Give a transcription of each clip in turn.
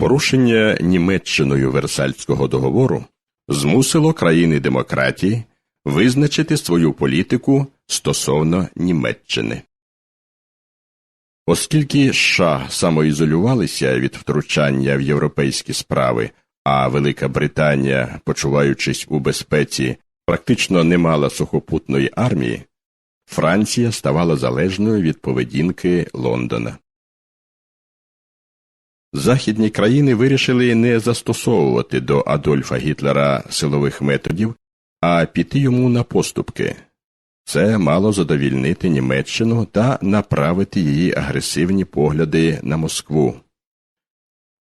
Порушення Німеччиною Версальського договору змусило країни демократії визначити свою політику стосовно Німеччини. Оскільки США самоізолювалися від втручання в європейські справи, а Велика Британія, почуваючись у безпеці, практично не мала сухопутної армії, Франція ставала залежною від поведінки Лондона. Західні країни вирішили не застосовувати до Адольфа Гітлера силових методів, а піти йому на поступки. Це мало задовільнити Німеччину та направити її агресивні погляди на Москву.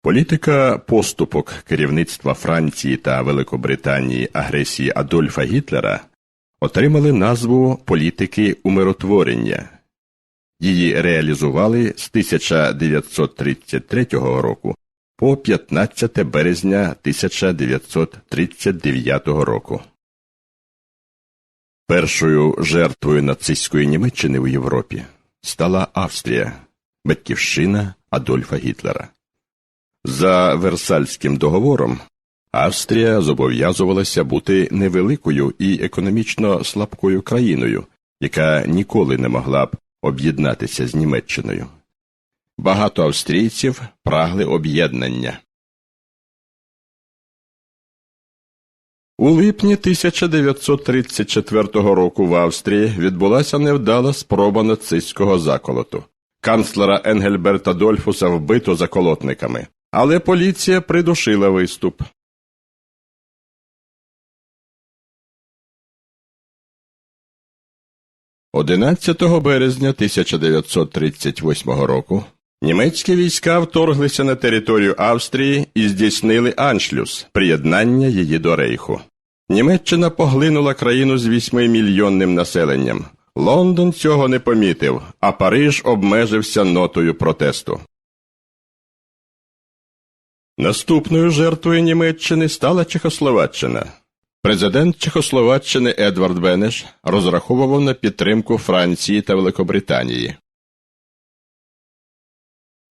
Політика поступок керівництва Франції та Великобританії агресії Адольфа Гітлера отримали назву політики умиротворення. Її реалізували з 1933 року по 15 березня 1939 року. Першою жертвою нацистської Німеччини в Європі стала Австрія, батьківщина Адольфа Гітлера. За Версальським договором Австрія зобов'язувалася бути невеликою і економічно слабкою країною, яка ніколи не могла б об'єднатися з Німеччиною. Багато австрійців прагли об'єднання. У липні 1934 року в Австрії відбулася невдала спроба нацистського заколоту. Канцлера Енгельберта Дольфуса вбито заколотниками, але поліція придушила виступ. Одинадцятого березня 1938 року німецькі війська вторглися на територію Австрії і здійснили аншлюс приєднання її до рейху. Німеччина поглинула країну з вісьмимільйонним населенням. Лондон цього не помітив, а Париж обмежився нотою протесту. Наступною жертвою Німеччини стала Чехословаччина. Президент Чехословаччини Едвард Бенеш розраховував на підтримку Франції та Великобританії.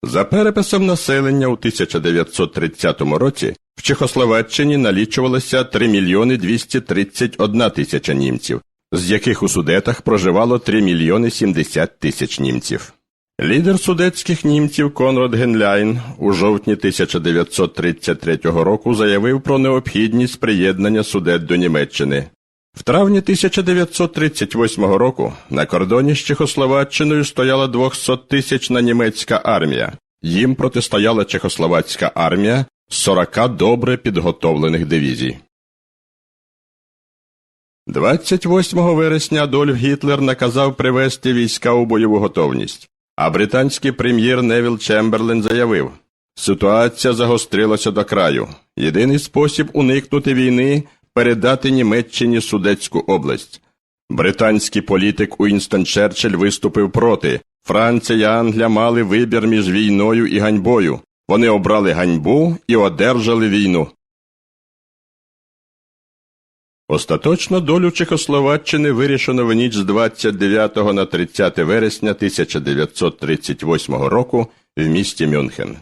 За переписом населення у 1930 році в Чехословаччині налічувалося 3 мільйони 231 тисяча німців, з яких у судетах проживало 3 мільйони 70 тисяч німців. Лідер судетських німців Конрад Генляйн у жовтні 1933 року заявив про необхідність приєднання судет до Німеччини. В травні 1938 року на кордоні з Чехословаччиною стояла 200-тисячна німецька армія. Їм протистояла Чехословацька армія з 40 добре підготовлених дивізій. 28 вересня Адольф Гітлер наказав привести війська у бойову готовність, а британський прем'єр Невіл Чемберлен заявив ситуація загострилася до краю. Єдиний спосіб уникнути війни передати Німеччині Судецьку область. Британський політик Уінстон Черчилль виступив проти. Франція і Англія мали вибір між війною і ганьбою. Вони обрали ганьбу і одержали війну. Остаточно долю Чехословаччини вирішено в ніч з 29 на 30 вересня 1938 року в місті Мюнхен.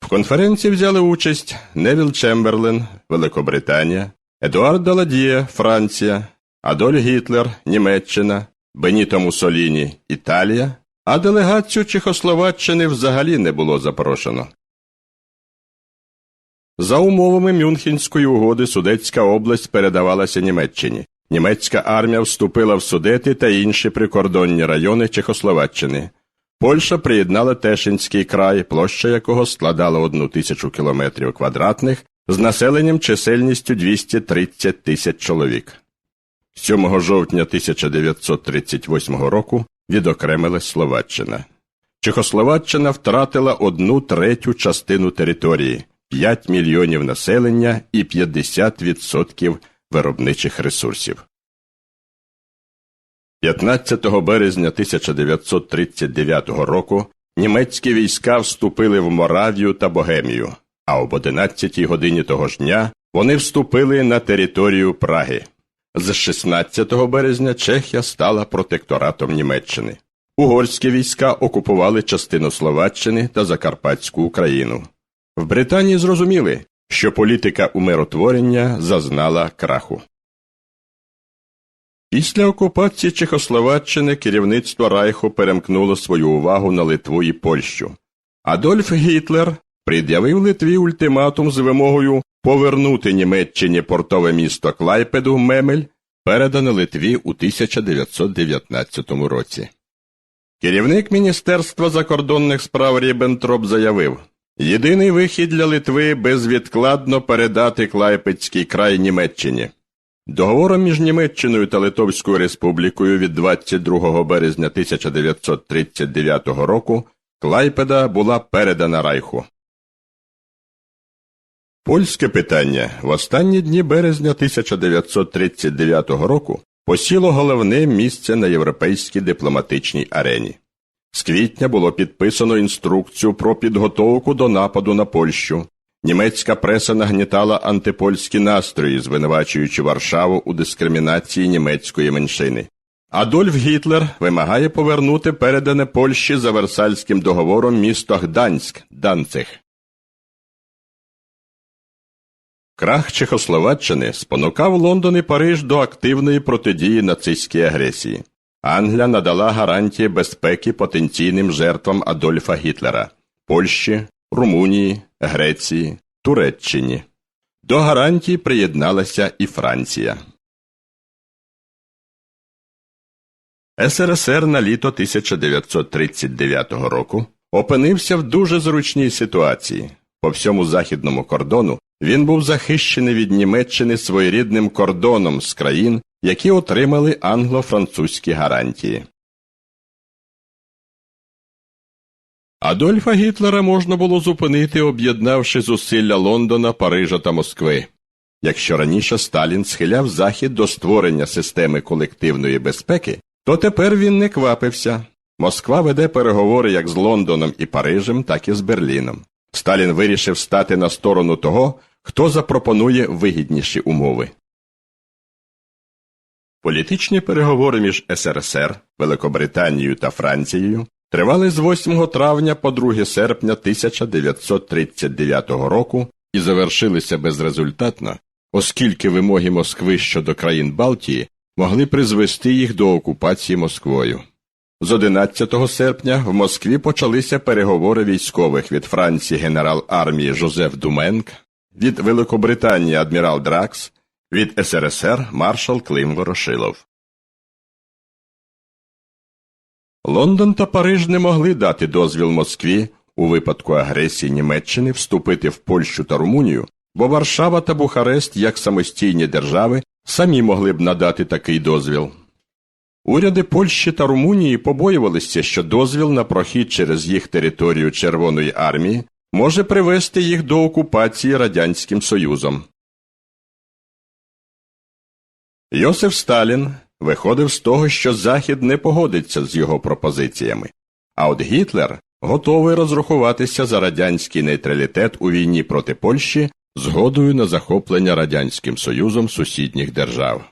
В конференції взяли участь Невіл Чемберлен, Великобританія, Едуард Даладіє, Франція, Адольф Гітлер, Німеччина, Беніто Муссоліні, Італія, а делегацію Чехословаччини взагалі не було запрошено. За умовами Мюнхенської угоди Судетська область передавалася Німеччині. Німецька армія вступила в Судети та інші прикордонні райони Чехословаччини. Польща приєднала Тешинський край, площа якого складала одну тисячу кілометрів квадратних з населенням чисельністю 230 тисяч чоловік. 7 жовтня 1938 року відокремилась Словаччина. Чехословаччина втратила одну третю частину території, 5 мільйонів населення і 50% виробничих ресурсів. 15 березня 1939 року німецькі війська вступили в Моравію та Богемію, а об 11 годині того ж дня вони вступили на територію Праги. З 16 березня Чехія стала протекторатом Німеччини. Угорські війська окупували частину Словаччини та Закарпатську Україну. В Британії зрозуміли, що політика умиротворення зазнала краху. Після окупації Чехословаччини керівництво Райху перемкнуло свою увагу на Литву і Польщу. Адольф Гітлер пред'явив Литві ультиматум з вимогою повернути Німеччині портове місто Клайпеду Мемель, передане Литві у 1919 році. Керівник Міністерства закордонних справ Ріббентроп заявив, єдиний вихід для Литви безвідкладно передати Клайпедський край Німеччині. Договором між Німеччиною та Литовською Республікою від 22 березня 1939 року Клайпеда була передана Райху. Польське питання в останні дні березня 1939 року посіло головне місце на європейській дипломатичній арені. З квітня було підписано інструкцію про підготовку до нападу на Польщу. Німецька преса нагнітала антипольські настрої, звинувачуючи Варшаву у дискримінації німецької меншини. Адольф Гітлер вимагає повернути передане Польщі за Версальським договором місто Гданськ, Данцих. Крах Чехословаччини спонукав Лондон і Париж до активної протидії нацистській агресії. Англія надала гарантії безпеки потенційним жертвам Адольфа Гітлера Польщі, Румунії, Греції, Туреччині. До гарантій приєдналася і Франція. СРСР на літо 1939 року опинився в дуже зручній ситуації. По всьому західному кордону він був захищений від Німеччини своєрідним кордоном з країн, які отримали англо-французькі гарантії. Адольфа Гітлера можна було зупинити, об'єднавши зусилля Лондона, Парижа та Москви. Якщо раніше Сталін схиляв Захід до створення системи колективної безпеки, то тепер він не квапився. Москва веде переговори як з Лондоном і Парижем, так і з Берліном. Сталін вирішив стати на сторону того, хто запропонує вигідніші умови. Політичні переговори між СРСР, Великобританією та Францією тривали з 8 травня по 2 серпня 1939 року і завершилися безрезультатно, оскільки вимоги Москви щодо країн Балтії могли призвести їх до окупації Москвою. З 11 серпня в Москві почалися переговори військових від Франції генерал армії Жозеф Думенк, від Великобританії адмірал Дракс, від СРСР маршал Клим Ворошилов. Лондон та Париж не могли дати дозвіл Москві у випадку агресії Німеччини вступити в Польщу та Румунію, бо Варшава та Бухарест, як самостійні держави, самі могли б надати такий дозвіл. Уряди Польщі та Румунії побоювалися, що дозвіл на прохід через їх територію Червоної армії може привести їх до окупації Радянським Союзом. Йосиф Сталін виходив з того, що Захід не погодиться з його пропозиціями, а от Гітлер готовий розрахуватися за радянський нейтралітет у війні проти Польщі згодою на захоплення Радянським Союзом сусідніх держав.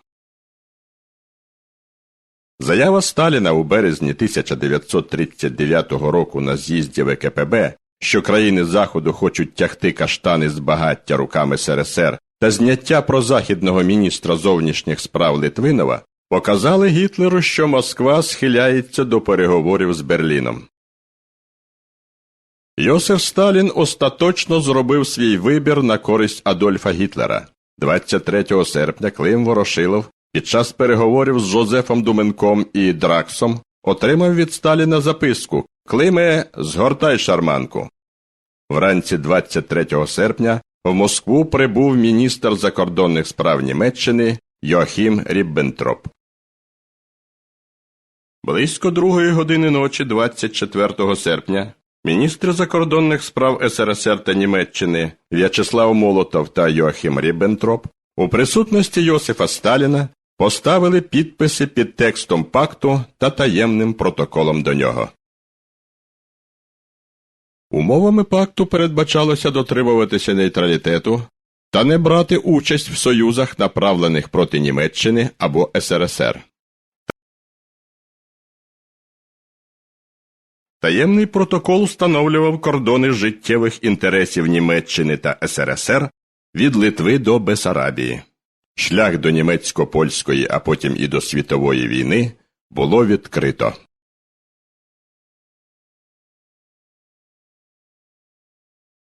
Заява Сталіна у березні 1939 року на з'їзді ВКПБ, що країни Заходу хочуть тягти каштани з багаття руками СРСР та зняття прозахідного міністра зовнішніх справ Литвинова, показали Гітлеру, що Москва схиляється до переговорів з Берліном. Йосиф Сталін остаточно зробив свій вибір на користь Адольфа Гітлера. 23 серпня Клим Ворошилов під час переговорів з Жозефом Думенком і Драксом отримав від Сталіна записку Климе, згортай шарманку. Вранці 23 серпня в Москву прибув міністр закордонних справ Німеччини Йоахім Ріббентроп. Близько другої години ночі 24 серпня міністри закордонних справ СРСР та Німеччини В'ячеслав Молотов та Йоахім Ріббентроп у присутності Йосифа Сталіна поставили підписи під текстом пакту та таємним протоколом до нього. Умовами пакту передбачалося дотримуватися нейтралітету та не брати участь в союзах, направлених проти Німеччини або СРСР. Таємний протокол встановлював кордони життєвих інтересів Німеччини та СРСР від Литви до Бесарабії. Шлях до німецько-польської, а потім і до світової війни було відкрито.